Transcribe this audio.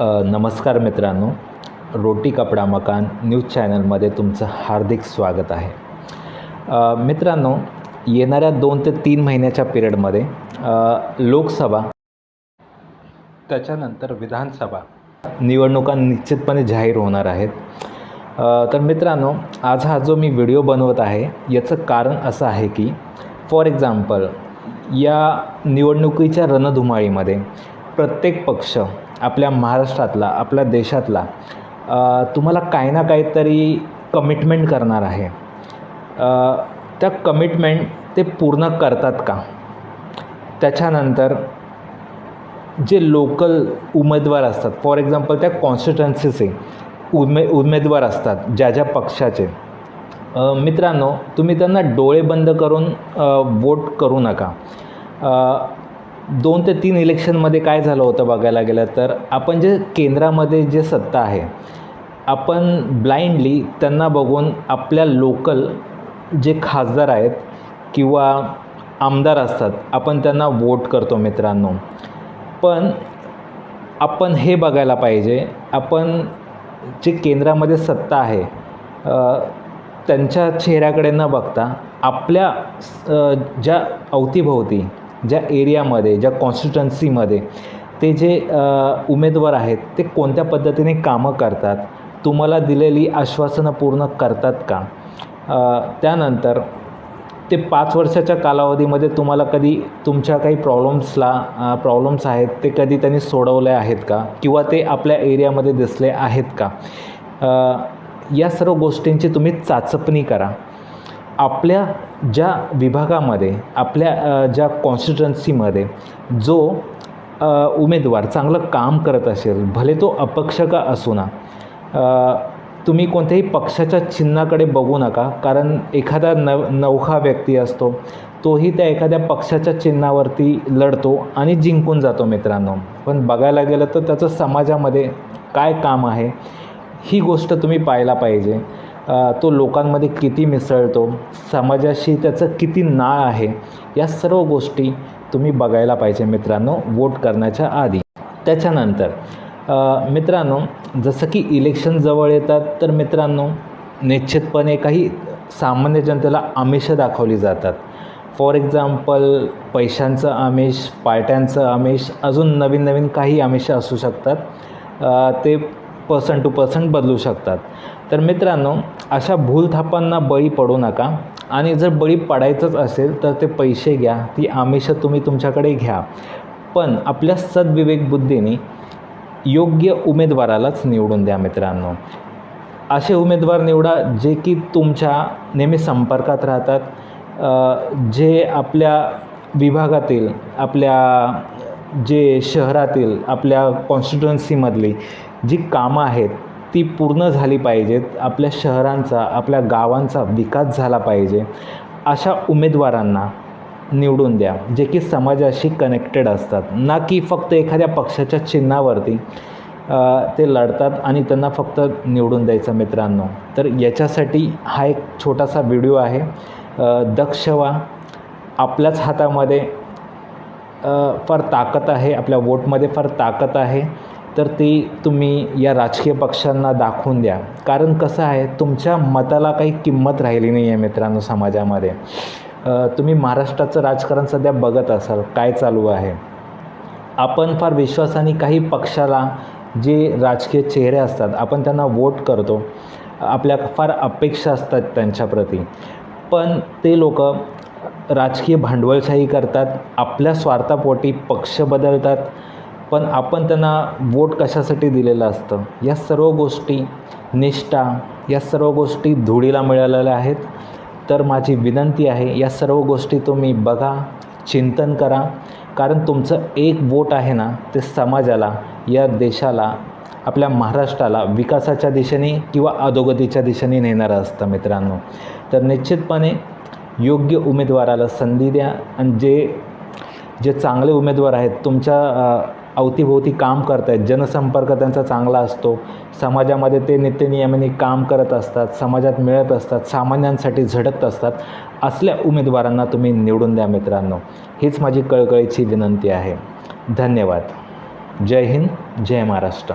नमस्कार मित्रांनो. रोटी कपडा मकान न्यूज चॅनलमध्ये तुमचं हार्दिक स्वागत आहे. मित्रांनो येणाऱ्या दोन ते तीन महिन्याच्या पिरियडमध्ये लोकसभा त्याच्यानंतर विधानसभा निवडणुका निश्चितपणे जाहीर होणार आहेत. तर मित्रांनो आज हा जो मी व्हिडिओ बनवत आहे याचं कारण असं आहे की फॉर एक्झाम्पल या निवडणुकीच्या रणधुमाळीमध्ये प्रत्येक पक्ष आपल्या महाराष्ट्रातला आपल्या देशातला तुम्हाला काही ना काहीतरी कमिटमेंट करणार आहे. त्या कमिटमेंट ते पूर्ण करतात का? त्याच्यानंतर जे लोकल उमेदवार असतात फॉर एक्झाम्पल त्या कॉन्स्टिट्युन्सीचे उमे उमेदवार असतात ज्या ज्या पक्षाचे. मित्रांनो तुम्ही त्यांना डोळे बंद करून वोट करू नका. दोन ते तीन इलेक्शनमध्ये काय झालं होतं बघायला गेलं तर आपण जे केंद्रामध्ये जे सत्ता आहे आपण ब्लाइंडली त्यांना बघून आपल्या लोकल जे खासदार आहेत किंवा आमदार असतात आपण त्यांना वोट करतो मित्रांनो. पण आपण हे बघायला पाहिजे आपण जे केंद्रामध्ये सत्ता आहे त्यांच्या चेहऱ्याकडे न बघता आपल्या ज्या अवतीभोवती ज्या एरियामध्ये ज्या कॉन्स्टिट्युन्सीमध्ये ते जे उमेदवार आहेत ते कोणत्या पद्धतीने कामं करतात तुम्हाला दिलेली आश्वासनं पूर्ण करतात का? त्यानंतर ते पाच वर्षाच्या कालावधीमध्ये तुम्हाला कधी तुमच्या काही प्रॉब्लेम्सला प्रॉब्लेम्स आहेत ते कधी त्यांनी सोडवले आहेत का? किंवा ते आपल्या एरियामध्ये दिसले आहेत का? या सर्व गोष्टींची तुम्ही चाचपणी करा. आपल्या ज्या विभागामध्ये आपल्या ज्या कॉन्स्टिट्युन्सीमध्ये जो उमेदवार चांगलं काम करत असेल भले तो अपक्ष का असू ना तुम्ही कोणत्याही पक्षाच्या चिन्हाकडे बघू नका. कारण एखादा नव नवखा व्यक्ती असतो तोही त्या एखाद्या पक्षाच्या चिन्हावरती लढतो आणि जिंकून जातो मित्रांनो. पण बघायला गेलं तर त्याचं समाजामध्ये काय काम आहे ही गोष्ट तुम्ही पाहायला पाहिजे. तो लोकांमध्ये किती मिसळतो समाजाशी त्याचं किती नाळ आहे या सर्व गोष्टी तुम्ही बघायला पाहिजे मित्रांनो वोट करण्याच्या आधी. त्याच्यानंतर मित्रांनो जसं की इलेक्शन जवळ येतात तर मित्रांनो निश्चितपणे काही सामान्य जनतेला आमिषं दाखवली जातात. फॉर एक्झाम्पल पैशांचं आमिष पार्ट्यांचं आमिष अजून नवीन नवीन काही आमिषं असू शकतात. ते पर्सन टू पर्सन बदलू शकतात. तर मित्रांनो अशा भूलथापांना बळी पडू नका आणि जर बळी पडायचंच असेल तर ते पैसे घ्या ती आमिषं तुम्ही तुमच्याकडे घ्या. पण आपल्या सद्विवेक बुद्धीने योग्य उमेदवारालाच निवडून द्या मित्रांनो. असे उमेदवार निवडा जे की तुमच्या नेहमी संपर्कात राहतात. जे आपल्या विभागातील आपल्या जे शहरातील आपल्या कॉन्स्टिट्युन्सीमधली जी कामं आहेत ती पूर्ण झाली पाहिजेत आपल्या शहरांचा आपल्या गावांचा विकास झाला पाहिजे अशा उमेदवारांना निवडून द्या जे की समाजाशी कनेक्टेड असतात. ना की फक्त एखाद्या पक्षाच्या चिन्हावरती ते लढतात आणि त्यांना फक्त निवडून द्यायचं मित्रांनो. तर याच्यासाठी हा एक छोटासा व्हिडिओ आहे. दक्ष व्हा. आपल्याच हातामध्ये फार ताकद आहे आपल्या वोटमध्ये फार ताकद आहे. तर ती तुम्ही या राजकीय पक्षांना दाखवून द्या. कारण कसं आहे तुमच्या मताला काही किंमत राहिली नाही आहे मित्रांनो समाजामध्ये. तुम्ही महाराष्ट्राचं राजकारण सध्या बघत असाल काय चालू आहे. आपण फार विश्वासाने काही पक्षाला जे राजकीय चेहरे असतात आपण त्यांना वोट करतो. आपल्या फार अपेक्षा असतात त्यांच्याप्रती पण ते लोक राजकीय भांडवलशाही करतात आपल्या स्वार्थापोटी पक्ष बदलतात पण आपण त्यांना वोट कशासाठी दिलेलं असतं? या सर्व गोष्टी निष्ठा या सर्व गोष्टी धुळीला मिळालेल्या आहेत. तर माझी विनंती आहे या सर्व गोष्टी तुम्ही बघा चिंतन करा. कारण तुमचं एक वोट आहे ना ते समाजाला या देशाला आपल्या महाराष्ट्राला विकासाच्या दिशेने किंवा अधोगतीच्या दिशेने नेणारं असतं मित्रांनो. तर निश्चितपणे योग्य उमेदवाराला संधी द्या. आणि जे जे चांगले उमेदवार आहेत तुमच्या अवतीभोवती काम करत आहेत जनसंपर्क त्यांचा चांगला असतो. समाजामध्ये ते नित्यनियमाने काम करत असतात समाजात मिळत असतात सामान्यांसाठी झडत असतात असल्या उमेदवारांना तुम्ही निवडून द्या मित्रांनो. हीच माझी कळकळीची विनंती आहे. धन्यवाद. जय हिंद जय महाराष्ट्र.